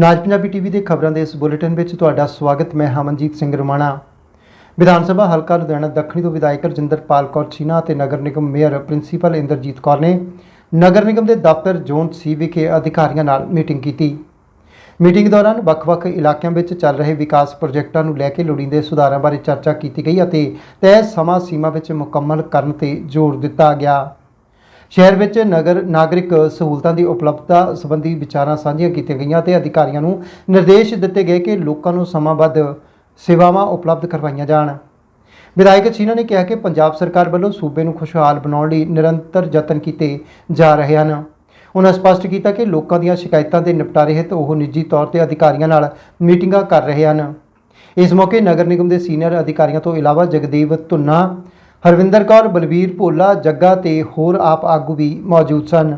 ਨਾਜ Punjabi TV ਦੇ ਖਬਰਾਂ ਦੇ ਇਸ ਬੁਲੇਟਿਨ ਵਿੱਚ ਤੁਹਾਡਾ ਸਵਾਗਤ, ਮੈਂ ਹਮਨਜੀਤ ਸਿੰਘ ਰਮਾਣਾ। ਵਿਧਾਨ ਸਭਾ ਹਲਕਾ ਲੁਧਿਆਣਾ ਦੱਖਣੀ ਤੋਂ ਵਿਧਾਇਕ ਰਜਿੰਦਰਪਾਲ ਕੌਰ ਛੀਨਾ ਅਤੇ ਨਗਰ ਨਿਗਮ ਮੇਅਰ ਪ੍ਰਿੰਸੀਪਲ ਇੰਦਰਜੀਤ ਕੌਰ ਨੇ ਨਗਰ ਨਿਗਮ ਦੇ ਦਫ਼ਤਰ ਜ਼ੋਨ ਸੀ ਵਿਖੇ ਅਧਿਕਾਰੀਆਂ ਨਾਲ ਮੀਟਿੰਗ ਕੀਤੀ। ਮੀਟਿੰਗ ਦੌਰਾਨ ਵੱਖ-ਵੱਖ ਇਲਾਕਿਆਂ ਵਿੱਚ ਚੱਲ ਰਹੇ ਵਿਕਾਸ ਪ੍ਰੋਜੈਕਟਾਂ ਨੂੰ ਲੈ ਕੇ ਲੋੜੀਂਦੇ ਸੁਧਾਰਾਂ ਬਾਰੇ ਚਰਚਾ ਕੀਤੀ ਗਈ ਅਤੇ ਤੈਅ ਸਮਾਂ ਸੀਮਾ ਵਿੱਚ ਮੁਕੰਮਲ ਕਰਨ ਤੇ ਜ਼ੋਰ ਦਿੱਤਾ ਗਿਆ। ਸ਼ਹਿਰ ਵਿੱਚ ਨਗਰ ਨਾਗਰਿਕ ਸਹੂਲਤਾਂ ਦੀ ਉਪਲਬਧਤਾ ਸੰਬੰਧੀ ਵਿਚਾਰਾਂ ਸਾਂਝੀਆਂ ਕੀਤੀਆਂ ਗਈਆਂ ਤੇ ਅਧਿਕਾਰੀਆਂ ਨੂੰ ਨਿਰਦੇਸ਼ ਦਿੱਤੇ ਗਏ ਕਿ ਲੋਕਾਂ ਨੂੰ ਸਮਾਂਬੱਧ ਸੇਵਾਵਾਂ ਉਪਲਬਧ ਕਰਵਾਈਆਂ ਜਾਣ। ਵਿਧਾਇਕ ਛੀਨਾ ਨੇ ਕਿਹਾ ਕਿ ਪੰਜਾਬ ਸਰਕਾਰ ਵੱਲੋਂ ਸੂਬੇ ਨੂੰ ਖੁਸ਼ਹਾਲ ਬਣਾਉਣ ਲਈ ਨਿਰੰਤਰ ਯਤਨ ਕੀਤੇ ਜਾ ਰਹੇ ਹਨ। ਉਹਨਾਂ ਸਪਸ਼ਟ ਕੀਤਾ ਕਿ ਲੋਕਾਂ ਦੀਆਂ ਸ਼ਿਕਾਇਤਾਂ ਦੇ ਨਿਪਟਾਰੇ ਹਿੱਤ ਉਹ ਨਿੱਜੀ ਤੌਰ ਤੇ ਅਧਿਕਾਰੀਆਂ ਨਾਲ ਮੀਟਿੰਗਾਂ ਕਰ ਰਹੇ ਹਨ। ਇਸ ਮੌਕੇ ਨਗਰ ਨਿਗਮ ਦੇ ਸੀਨੀਅਰ ਅਧਿਕਾਰੀਆਂ ਤੋਂ ਇਲਾਵਾ ਜਗਦੀਪ ਧੁੰਨਾ ਹਰਵਿੰਦਰ ਕੌਰ ਬਲਬੀਰ ਭੋਲਾ ਜੱਗਾ ਤੇ ਹੋਰ ਆਪ ਆਗੂ ਵੀ ਮੌਜੂਦ ਸਨ।